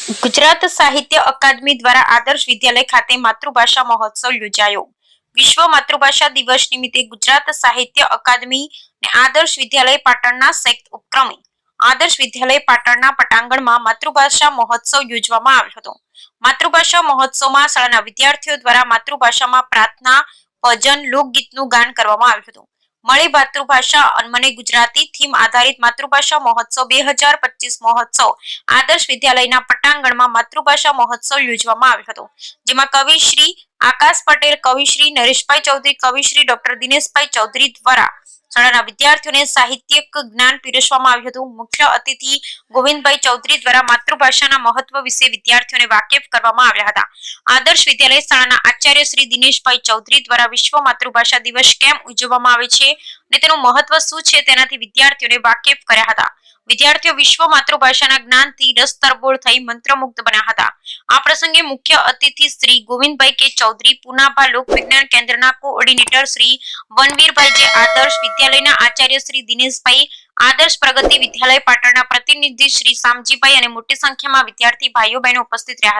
ગુજરાત સાહિત્ય અકાદમી દ્વારા આદર્શ વિદ્યાલય ખાતે માતૃભાષા મહોત્સવ યોજાયો. વિશ્વ માતૃભાષા દિવસ નિમિત્તે ગુજરાત સાહિત્ય અકાદમી અને આદર્શ વિદ્યાલય પાટણના સંયુક્ત ઉપક્રમે આદર્શ વિદ્યાલય પાટણના પટાંગણમાં માતૃભાષા મહોત્સવ યોજવામાં આવ્યો હતો. માતૃભાષા મહોત્સવમાં શાળાના વિદ્યાર્થીઓ દ્વારા માતૃભાષામાં પ્રાર્થના, ભજન, લોકગીતનું ગાન કરવામાં આવ્યું હતું. મળી માતૃભાષા અનમને ગુજરાતી થીમ આધારિત માતૃભાષા મહોત્સવ બે હજાર પચીસ મહોત્સવ આદર્શ વિદ્યાલયના પટાંગણમાં માતૃભાષા મહોત્સવ યોજવામાં આવ્યો હતો. જેમાં કવિશ્રી આકાશ પટેલ કવિશ્રી નરેશભાઈ ચૌધરી કવિશ્રી ડોક્ટર દિનેશભાઈ ચૌધરી દ્વારા શાળાના વિદ્યાર્થીઓને સાહિત્યિક જ્ઞાન પીરસવામાં આવ્યું હતું. મુખ્ય અતિથિ ગોવિંદભાઈ ચૌધરી દ્વારા માતૃભાષાના મહત્વ વિશે વિદ્યાર્થીઓને વાકેફ કરવામાં આવ્યા હતા. આદર્શ વિદ્યાલય શાળાના આચાર્ય શ્રી દિનેશભાઈ ચૌધરી દ્વારા વિશ્વ માતૃભાષા દિવસ કેમ ઉજવવામાં આવે છે? અને તેનું મહત્વ શું છે તેનાથી વિદ્યાર્થીઓને વાકેફ કર્યા હતા. વિદ્યાર્થીઓ વિશ્વ માતૃભાષાના જ્ઞાનથી રસ તરબોળ થઈ મંત્રમુગ્ધ બન્યા હતા. આ પ્રસંગે મુખ્ય અતિથિ શ્રી ગોવિંદભાઈ કે ચૌધરી, પુનાભા લોક વિજ્ઞાન કેન્દ્રના કોઓર્ડિનેટર શ્રી વનવીરભાઈ જે આદર્શ વિદ્યાલયના આચાર્ય શ્રી દિનેશભાઈ, આદર્શ પ્રગતિ વિદ્યાલય પાટણના પ્રતિનિધિ શ્રી શામજીભાઈ અને મોટી સંખ્યામાં વિદ્યાર્થી ભાઈઓ બહેનો ઉપસ્થિત રહ્યા હતા.